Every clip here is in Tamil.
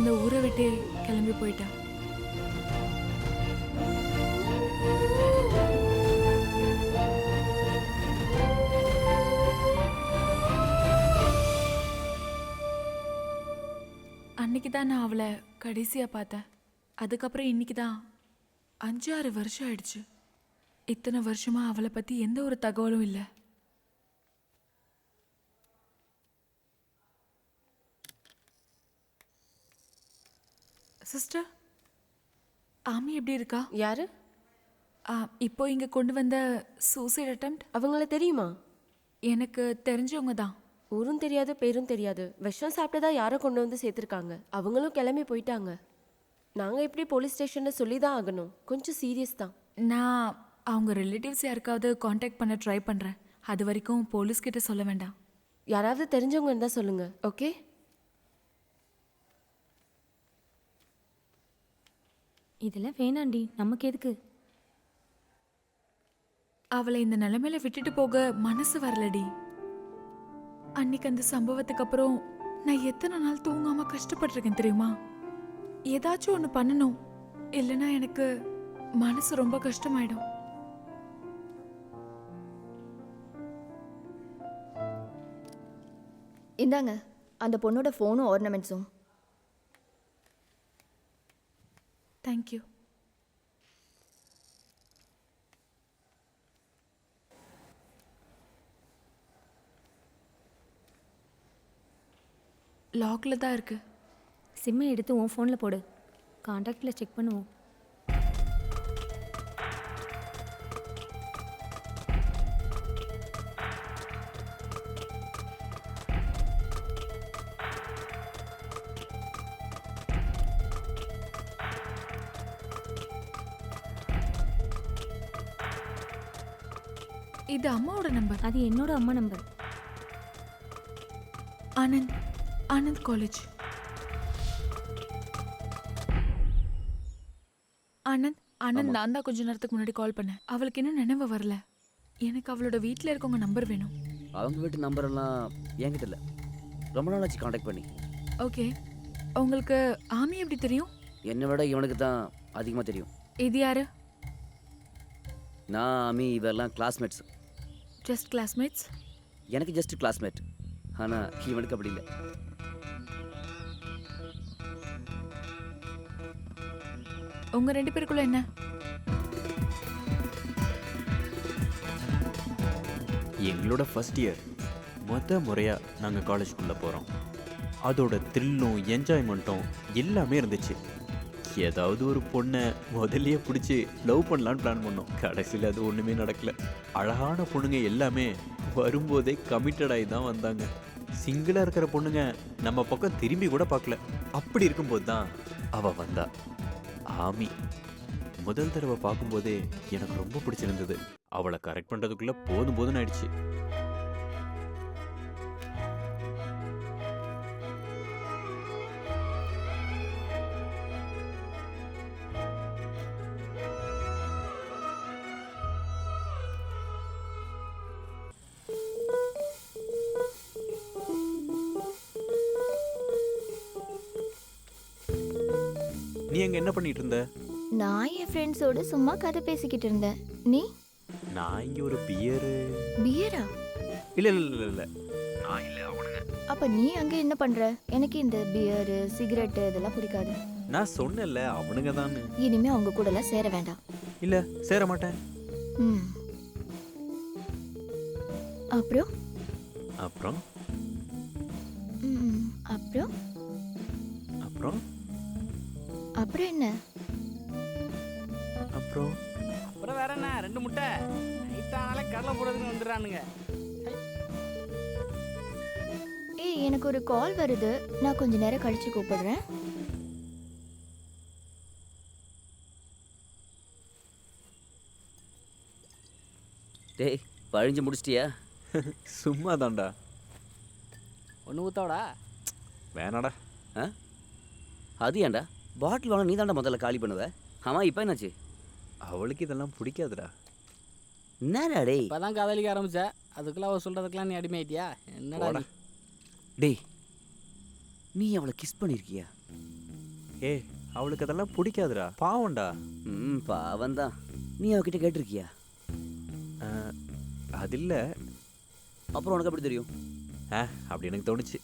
அந்த ஊரை விட்டு கிளம்பி போயிட்டான். அன்னைக்கு தான் நான் அவளை கடைசியாக பார்த்தேன். அதுக்கப்புறம் இன்னைக்கு தான் அஞ்சு ஆறு வருஷம் ஆயிடுச்சு. இத்தனை வருஷமாக அவளை பற்றி எந்த ஒரு தகவலும் இல்லை. சிஸ்டர் ஆமி எப்படி இருக்கா? யாரு? இப்போ இங்கே கொண்டு வந்த சூசைட் அட்டம்ப்ட் அவங்கள தெரியுமா? எனக்கு தெரிஞ்சவங்க தான். ஊரும் தெரியாது பேரும் தெரியாது. விஷம் சாப்பிட்டதா யாரை கொண்டு வந்து சேர்த்துருக்காங்க. அவங்களும் கிளம்பி போயிட்டாங்க. நாங்கள் எப்படி போலீஸ் ஸ்டேஷனில் சொல்லி தான் ஆகணும். கொஞ்சம் சீரியஸ் தான். நான் அவங்க ரிலேட்டிவ்ஸ் யாருக்காவது காண்டாக்ட் பண்ண ட்ரை பண்ணுறேன் அது வரைக்கும் போலீஸ் கிட்ட சொல்ல வேண்டாம். யாராவது தெரிஞ்சவங்க இருந்தால் சொல்லுங்க ஓகே இதெல்லாம் வேணாண்டி. நமக்கு எதுக்கு? அவளை இந்த நிலைமையில விட்டுட்டு போக மனசு வரலடி. அன்னைக்கு அந்த சம்பவத்துக்கு அப்புறம் நான் எத்தனை நாள் தூங்காம கஷ்டப்பட்டிருக்கேன் தெரியுமா? ஏதாச்சும் ஒன்று பண்ணணும். இல்லைன்னா எனக்கு மனசு ரொம்ப கஷ்டமாயிடும். இந்தாங்க அந்த பொண்ணோட ஃபோனும் ஆர்னமெண்ட்ஸும் தேங்க்யூ லாக்ல தான் இருக்கு. சிம்மை எடுத்து உன் ஃபோனில் போடு. காண்டாக்டில் செக் பண்ணுவோம். இது அம்மாவோட நம்பர் அது என்னோட அம்மா நம்பர் ஆனந்த் ஆனந்த் காலேஜ் ஆனந்த் ஆனந்த் நான் தான் கொஞ்ச நேரத்துக்கு முன்னாடி கால் பண்ணேன். அவளுக்கு இன்னும் நினைவு வரல. எனக்கு அவளோட வீட்டில் இருக்கவங்க நம்பர் வேணும். அவங்க வீட்டு நம்பர் எல்லாம் என்கிட்ட இல்லை. ரொம்ப நாள் ஆச்சு காண்டாக்ட் பண்ணி. ஓகே உங்களுக்கு ஆமி எப்படி தெரியும்? என்னை விட இவனுக்கு தான் அதிகமாக தெரியும். இது யாரு? நான் அமி இவெல்லாம் கிளாஸ்மேட்ஸ் ஜஸ்ட் கிளாஸ்மேட்ஸ் எனக்கு ஜஸ்ட் கிளாஸ்மேட் ஆனால் இவனுக்கு அப்படி இல்லை. உங்க ரெண்டு பேருக்குள்ள என்ன? எங்களோட ஃபர்ஸ்ட் இயர் மொத முறையாக நாங்கள் காலேஜ்குள்ளே போகிறோம் அதோட த்ரில்லும் என்ஜாய்மெண்ட்டும் எல்லாமே இருந்துச்சு. ஏதாவது ஒரு பொண்ணை முதல்லயே பிடிச்சி லவ் பண்ணலான்னு பிளான் பண்ணோம். கடைசியில் அது ஒன்றுமே நடக்கல. அழகான பொண்ணுங்க எல்லாமே வரும்போதே கமிட்டட் ஆகி தான் வந்தாங்க. சிங்கிளாக இருக்கிற பொண்ணுங்க நம்ம பக்கம் திரும்பி கூட பார்க்கல. அப்படி இருக்கும்போது தான் அவள் வந்தா. ஆமி முதல் தடவை பார்க்கும்போதே எனக்கு ரொம்ப பிடிச்சிருந்தது. அவளை கரெக்ட் பண்ணுறதுக்குள்ளே போதும் போதுன்னு ஆயிடுச்சு. இருந்த? நான் என் ஃப்ரெண்ட்ஸோட சும்மா கதை பேசிக்கிட்டு இருந்தேன். நீ? நான் இங்கே ஒரு பியரு பியரா இல்லை இல்லை இல்லை இல்லை. நான் இல்லை அவனுங்க. அப்ப நீ அங்க என்ன பண்ற? எனக்கு இந்த பியரு சிகரெட்டு இதெல்லாம் பிடிக்காது. நான் சொன்னேன்ல அவனுங்க தான் இனிமே அவங்க கூட எல்லாம் சேர வேண்டாம். இல்லை சேர மாட்டேன். ம். அப்புறம்? அப்புறம்? ம், அப்புறம்? அப்புறம்? அப்புறம் என்ன? அப்புறம்? அப்புறம் வேற என்ன? ரெண்டு முட்டை. நைட்டானாலே கடலை போடுறதுன்னு வந்துடுறானுங்க. ஏய் எனக்கு ஒரு கால் வருது. நான் கொஞ்ச நேரம் கழிச்சு கூப்பிடுறேன். டேய் பழிஞ்சு முடிச்சிட்டியா? சும்மா தான்டா ஒன்று ஊத்தாவடா? வேணாடா. ஆ? அது ஏன்டா? பாட்டில் வாங்க நீ தான்டா முதல்ல காலி பண்ணுவ? ஆமாம் இப்போ என்னாச்சு? அவளுக்கு இதெல்லாம் பிடிக்காதுடா. என்னடா டேய்? இப்போ தான் காதலிக்க ஆரம்பிச்ச. அதுக்குள்ள அவ சொல்கிறதுக்கெல்லாம் நீ அடிமையாயிட்டியா? என்னடா. நீ? டேய் நீ அவளை கிஸ் பண்ணியிருக்கியா ஏ அவளுக்கு அதெல்லாம் பிடிக்காதுடா. பாவம்டா. ம் பாவந்தான் நீ அவகிட்ட கேட்டிருக்கியா? அஹ், அது இல்லை அப்புறம் உனக்கு எப்படி தெரியும்? ஆ அப்படி எனக்கு தோணுச்சு.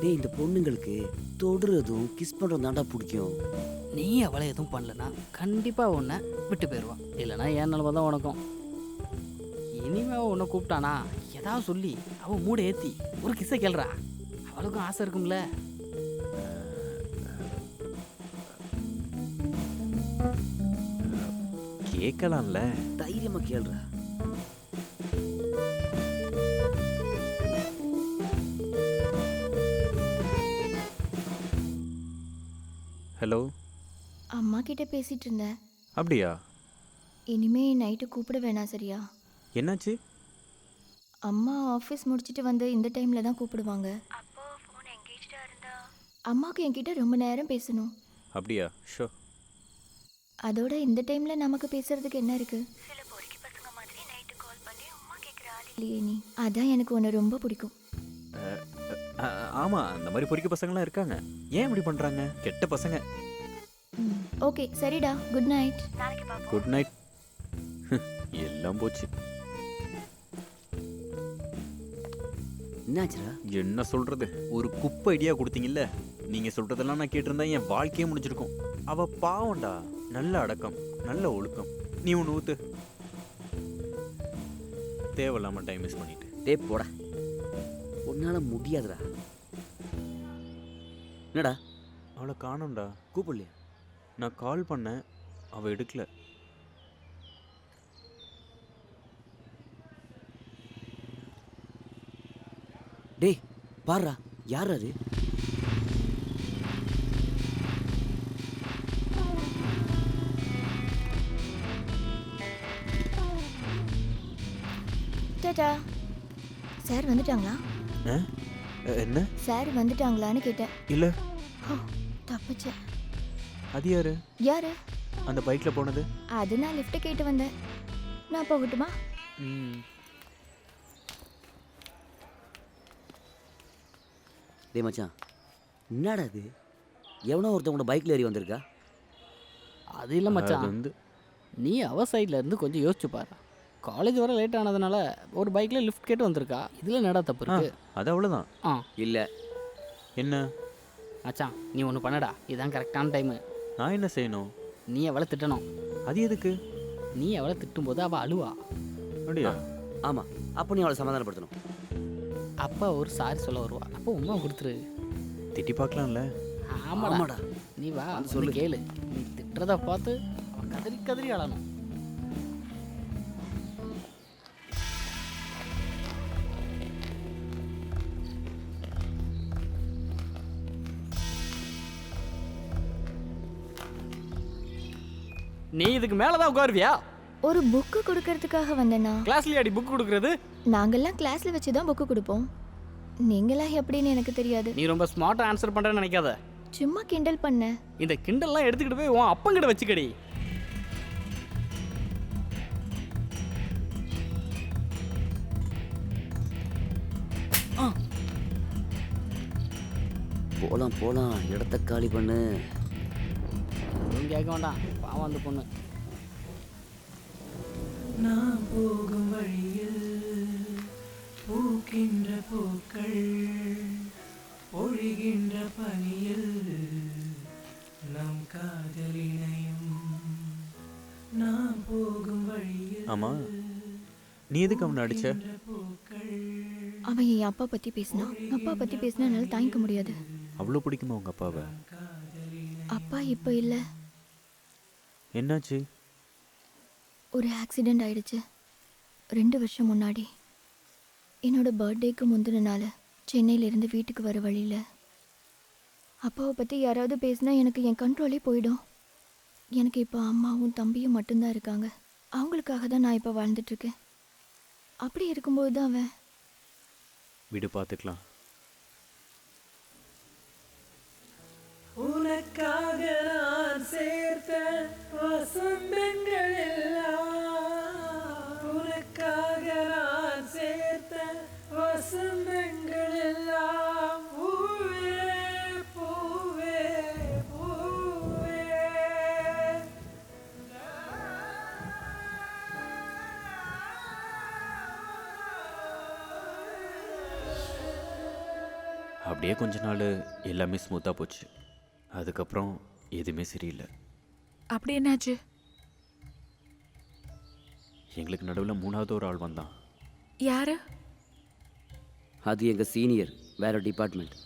டேய் இந்த பொண்ணுங்களுக்கு தொடுறதும் கிஸ் பண்ணுறதும் தாண்டா பிடிக்கும். நீ அவளை எதுவும் பண்ணலனா கண்டிப்பாக உன்னை விட்டு போயிடுவான். இல்லைன்னா என் நிலமை தான் உனக்கும். இனிமே அவ உன்னை கூப்பிட்டானா? ஏதாவது சொல்லி அவன் மூட ஏற்றி ஒரு கிஸ்ஸை கேள்றா. அவளுக்கும் ஆசை இருக்கும்ல. கேட்கலாம்ல. தைரியமா கேளுடா ஹலோ. அம்மா கிட்ட பேசிட்டு இருந்தேன். அப்படியா? இனிமே நைட்டு கூப்பிட வேணாம் சரியா? என்னாச்சு? அம்மா ஆஃபீஸ் முடிச்சிட்டு வந்து இந்த டைமில் தான் கூப்பிடுவாங்க. அம்மாவுக்கு என்கிட்ட ரொம்ப நேரம் பேசணும். அப்படியா? ஷோ. அதோட இந்த டைமில் நமக்கு பேசுறதுக்கு என்ன இருக்கு? இல்லையே நீ. அதான் எனக்கு உன்னை ரொம்ப பிடிக்கும். ஆமாம் அந்த மாதிரி பொறிக்க பசங்களாம் இருக்காங்க. ஏன் இப்படி பண்ணுறாங்க கெட்ட பசங்க. ஓகே சரிடா. குட் நைட் குட் நைட் எல்லாம் போச்சு. என்னாச்சுடா? என்ன சொல்றது? ஒரு குப்பை ஐடியா கொடுத்தீங்கல்ல? நீங்க சொல்றதெல்லாம் நான் கேட்டிருந்தா என் வாழ்க்கையே முடிஞ்சிருக்கும். அவ பாவம்டா. நல்ல அடக்கம் நல்ல ஒழுக்கம். நீ ஒன்று ஊத்து. தேவையில்லாம டைம் மிஸ் பண்ணிட்டு. டேய் போடா. உன்னால முடியாதுடா. என்னடா? அவளை காணோம்டா. கூப்பிடலையா? நான் கால் பண்ணேன் அவ எடுக்கல. டேய் பாருடா யார் அது? டாடா சார் வந்துட்டாங்களா? என்ன? சார் வந்துட்டாங்களான்னு கேட்டேன். இல்ல. தப்பிச்சேன். அது யாரு? யாரு? அந்த பைக்ல போனது? அது நான் லிஃப்ட் கேட்டு வந்தேன். நான் போகட்டுமா? ம். டேய் மச்சான் என்னடா இது? எவனோ ஒருத்தவங்களோட பைக்கில் ஏறி வந்திருக்கா? அது இல்லை அது மச்சான் வந்து நீ அவ சைடில் இருந்து கொஞ்சம் யோசிச்சு பாரு. காலேஜ் வர லேட் ஆனதுனால ஒரு பைக்கில் லிஃப்ட் கேட்டு வந்திருக்கா? இதில் நடா தப்பு இருக்கு? அது அவ்வளோதான் ஆ. இல்லை. என்ன? மச்சான் நீ ஒன்று பண்ணடா. இதுதான் கரெக்டான டைமு நான் என்ன செய்யணும்? நீ அவளை திட்டணும். அது எதுக்கு? நீ அவளை திட்டும்போது அவள் அழுவா. அப்படியா? ஆமாம் அப்போ நீ அவளை சமாதானப்படுத்தணும். அப்பா ஒரு சாரி சொல்ல வருவா. அப்போ உண்மை கொடுத்துரு. திட்டி பார்க்கலாம்ல. ஆமாடா. ஆமாடா. நீ வா வந்து சொல்லு சொல்லு. கேளு. நீ திட்டுறத பார்த்து அவன் கதறி கதறி அழணும். நீ இதுக்கு மேலே தான் உட்காருவியா? ஒரு புக்கு கொடுக்கறதுக்காக வந்தேனா? கிளாஸ்லயே அடி புக் கொடுக்குறது? நாங்கெல்லாம் கிளாஸ்ல வச்சு தான் புக்கு கொடுப்போம். நீங்களாம் எப்படின்னு எனக்கு தெரியாது. நீ ரொம்ப ஸ்மார்ட்டாக ஆன்சர் பண்ணுறேன்னு நினைக்காத. சும்மா கிண்டல் பண்ண. இந்த கிண்டல்லாம் எடுத்துக்கிட்டு போய் உன் அப்பங்கிட்ட வச்சுக்கடி. போகலாம் போகலாம் இடத்த காலி பண்ணு. எதுவும் கேட்க வேண்டாம். பாவம் அந்த பொண்ணு. நாம் போகும் வழியில் பூக்கின்ற பூக்கள் பொழிகின்ற பனியில் நம் காதலினையும் நாம் போகும் வழியில் ஆமா. நீ எதுக்கு அவனை அடிச்ச? பூக்கள் அவன் என் அப்பா பத்தி பேசினான் அப்பா பத்தி பேசினா என்னால தாங்கிக்க முடியாது. அவ்வளோ பிடிக்குமா உங்க அப்பாவை? அப்பா இப்போ இல்லை. என்னாச்சு? ஒரு ஆக்சிடெண்ட் ஆயிடுச்சு. ரெண்டு வருஷம் முன்னாடி. என்னோட பர்த்டேக்கு முந்தின நாள் சென்னையிலேருந்து வீட்டுக்கு வர வழியில். அப்பாவை பற்றி யாராவது பேசினா எனக்கு என் கண்ட்ரோலே போயிடும். எனக்கு இப்போ அம்மாவும் தம்பியும் மட்டும்தான் இருக்காங்க. அவங்களுக்காக தான் நான் இப்போ வாழ்ந்துட்டுருக்கேன் அப்படி இருக்கும்போது தான் அவன். வீடு பார்த்துக்கலாம். அப்படியே கொஞ்ச நாள் எல்லாமே ஸ்மூத்தாக போச்சு. அதுக்கப்புறம் எதுவுமே சரியில்லை. அப்படி என்னாச்சு? எங்களுக்கு நடுவில் மூணாவது ஒரு ஆள் வந்தான். யாரு? அது எங்கள் சீனியர் வேற டிபார்ட்மெண்ட்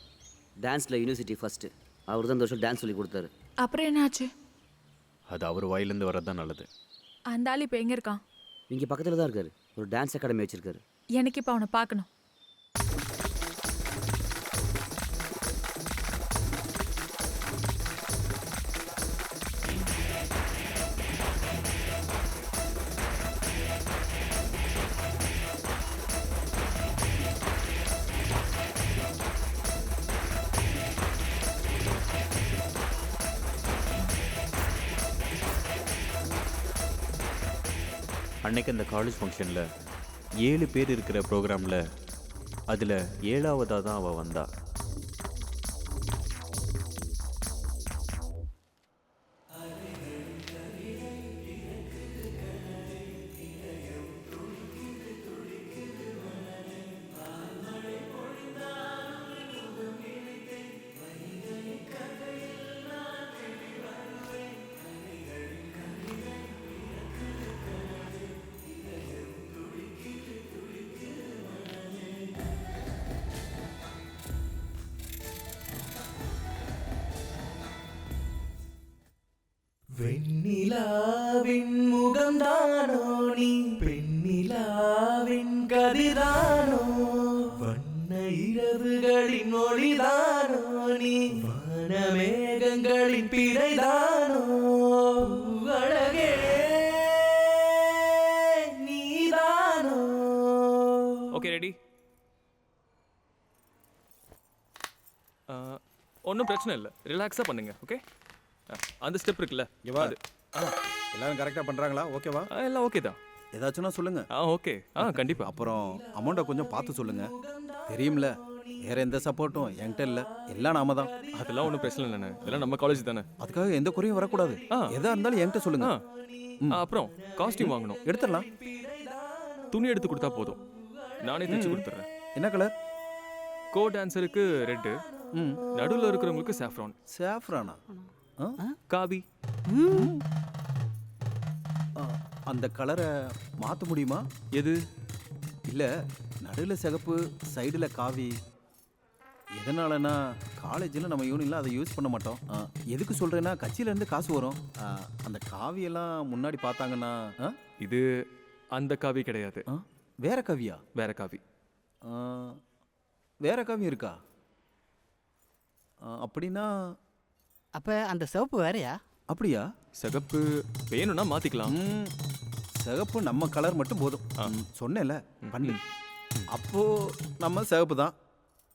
டான்ஸில் யூனிவர்சிட்டி ஃபஸ்ட்டு அவர் தான் இந்த வருஷம் டான்ஸ் சொல்லி கொடுத்தாரு. அப்புறம் என்னாச்சு? அது அவர் வாயிலேருந்து வர்றது தான் நல்லது. அந்த ஆள் இப்போ எங்கே இருக்கான்? இங்கே பக்கத்தில் தான் இருக்காரு. ஒரு டான்ஸ் அகாடமி வச்சிருக்காரு. எனக்கு இப்போ அவனை பார்க்கணும். அன்னைக்கு அந்த காலேஜ் ஃபங்க்ஷனில் ஏழு பேர் இருக்கிற ப்ரோக்ராமில் அதில் ஏழாவதாக தான் அவள் வந்தாள் ஒன்றும் பிரச்சனை இல்லை. ரிலாக்ஸாக பண்ணுங்க ஓகே அந்த ஸ்டெப் இருக்குல்ல இவா அது. எல்லாரும் கரெக்டாக பண்ணுறாங்களா ஓகேவா எல்லாம் ஓகே தான். ஏதாச்சும்னா சொல்லுங்க. ஆ ஓகே ஆ கண்டிப்பாக அப்புறம் அமௌண்ட்டை கொஞ்சம் பார்த்து சொல்லுங்க. தெரியும்ல வேற எந்த சப்போர்ட்டும் என்கிட்ட இல்லை. எல்லாம் நாம தான். அதெல்லாம் ஒன்றும் பிரச்சனை இல்லைண்ணே இதெல்லாம் நம்ம காலேஜ் தானே. அதுக்காக எந்த குறையும் வரக்கூடாது. ஆ. எதா இருந்தாலும் என்கிட்ட சொல்லுங்க. அப்புறம் காஸ்டியூம் வாங்கணும். எடுத்துடலாம். துணி எடுத்து கொடுத்தா போதும். நானே தைச்சு கொடுத்துட்றேன். என்ன கலர் கோ டான்ஸருக்கு ரெட்டு நடுவில் இருக்கிறவங்களுக்கு சாஃப்ரான் சாஃப்ரானா ஆ? காவி. அந்த கலரை மாற்ற முடியுமா? எது? இல்லை நடுவில் சிகப்பு சைடில் காவி. எதனாலனா காலேஜில் நம்ம யூனியனில் அதை யூஸ் பண்ண மாட்டோம். எதுக்கு சொல்கிறேன்னா கட்சியிலேருந்து காசு வரும். அந்த காவியெல்லாம் முன்னாடி பார்த்தாங்கன்னா? இது அந்த காவி கிடையாது? வேற காவியா? வேற காவி. வேற காவி இருக்கா? அப்படின்னா அப்போ அந்த சிவப்பு வேறயா? அப்படியா? சிகப்பு வேணும்னா மாற்றிக்கலாம் ம், சிகப்பு நம்ம கலர் மட்டும் போதும். சொன்னேன்ல பண்ணு. அப்போ நம்ம சிகப்பு தான்.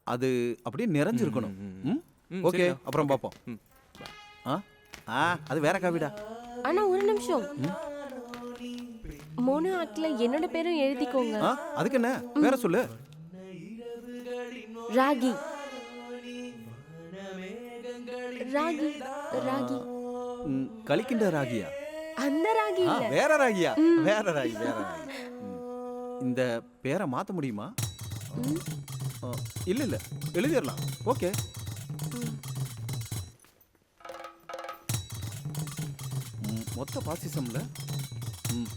அது அப்படியே நிறைஞ்சிருக்கணும். ம் ஓகே. அப்புறம் பார்ப்போம். ம். ஆ? ஆ அது வேற காவிடா ஆனா ஒரு நிமிஷம். மோனோ ஆக்ட்ல என்னோட பேரும் எழுதிக்கோங்க. அதுக்கு என்ன? வேற சொல்லு. ராகி. ராகி ராகி ம், கலிக்கின்ற ராகியா அந்த ராகி ஆ இல்ல வேற ராகியா வேற ராகி வேற ராகி ம். இந்த பேரை மாற்ற முடியுமா ஆ, இல்ல இல்ல எழுதிடலாம் ஓகே ம், மொத்த பாசிசம்ல ம்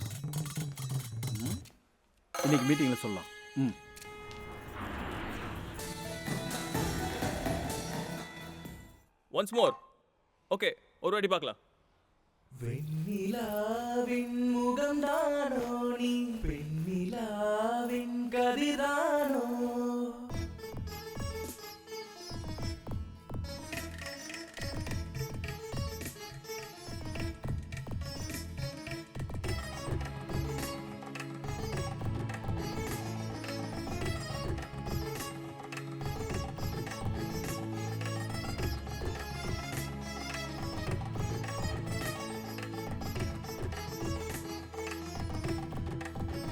ம். இன்னைக்கு மீட்டிங்ல சொல்லலாம் ம் ஒன்ஸ் மோர் ஓகே ஒரு வாட்டி பார்க்கலாம். வெண்ணிலாவின் முகம்தானோ நீ